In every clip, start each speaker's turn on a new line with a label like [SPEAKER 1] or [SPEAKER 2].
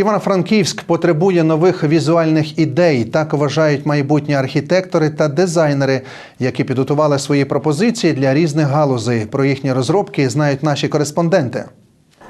[SPEAKER 1] Івано-Франківськ потребує нових візуальних ідей. Так вважають майбутні архітектори та дизайнери, які підготували свої пропозиції для різних галузей. Про їхні розробки знають наші кореспонденти.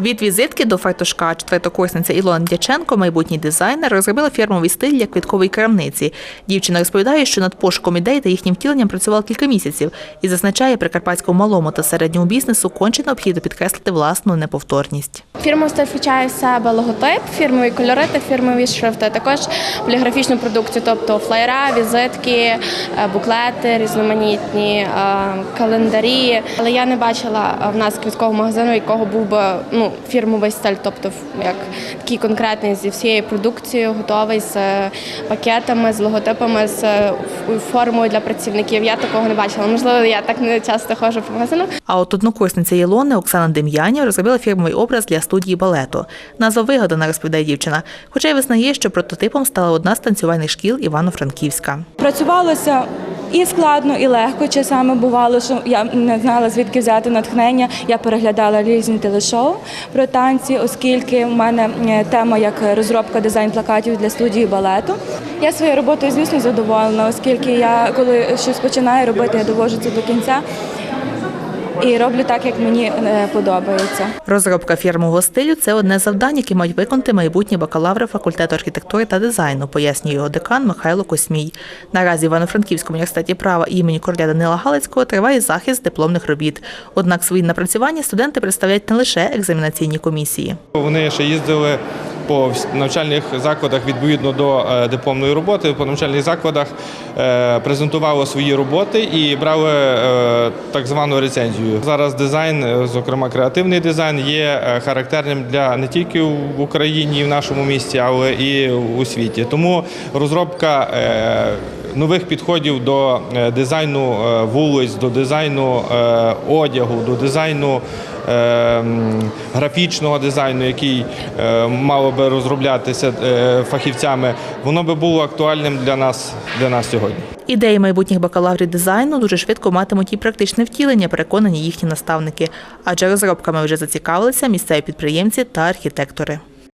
[SPEAKER 2] Від візитки до фартушка четвертокурсниця Ілона Дяченко, майбутній дизайнер, розробила фірмовий стиль для квіткової крамниці. Дівчина розповідає, що над пошуком ідей та їхнім втіленням працювала кілька місяців і зазначає, прикарпатському малому та середньому бізнесу конче необхідно підкреслити власну неповторність.
[SPEAKER 3] Стиль включає в себе логотип, фірмові кольори та фірмові шрифти. Також поліграфічну продукцію, тобто флеєра, візитки, е, буклети, різноманітні е, календарі. Але я не бачила в нас квіткового магазину, якого був би ну фірмовий стиль, тобто як такий конкретний зі всією продукцією, готовий з е, пакетами, з логотипами, з е, формою для працівників. Я такого не бачила. Можливо, я так не часто ходжу по магазину.
[SPEAKER 2] А от однокурсниця Ілони Оксана Дем'янів розробила фірмовий образ для студії балету. Назва вигадана, розповідає дівчина. Хоча й визнає, що прототипом стала одна з танцювальних шкіл Івано-Франківська.
[SPEAKER 4] Працювалося і складно, і легко. Часами бувало, що я не знала звідки взяти натхнення. Я переглядала різні телешоу про танці, оскільки в мене е, тема як розробка дизайн плакатів для студії балету. Я своєю роботою, звісно, задоволена, оскільки я коли щось починаю робити, я довожу це до кінця і роблю так, як мені е, подобається.
[SPEAKER 2] Розробка фірмового стилю це одне з завдань, які мають виконати майбутні бакалаври факультету архітектури та дизайну, пояснює його декан Михайло Космій. Наразі в Івано-Франківському університеті права імені короля Данила Галицького триває захист дипломних робіт. Однак свої напрацювання студенти представляють не лише екзаменаційні комісії.
[SPEAKER 5] Вони ще їздили по навчальних закладах відповідно до е, дипломної роботи. По навчальних закладах е, презентували свої роботи і брали е, так звану рецензію. Зараз дизайн, зокрема креативний дизайн, є характерним для не тільки в Україні і в нашому місті, але і у світі. Тому розробка нових підходів до е, дизайну е, вулиць, до дизайну е, одягу, до дизайну графічного дизайну, який мало би розроблятися фахівцями, воно би було актуальним для нас, для нас сьогодні.
[SPEAKER 2] Ідеї майбутніх бакалаврів дизайну дуже швидко матимуть і практичне втілення, переконані їхні наставники. Адже розробками вже зацікавилися місцеві підприємці та архітектори.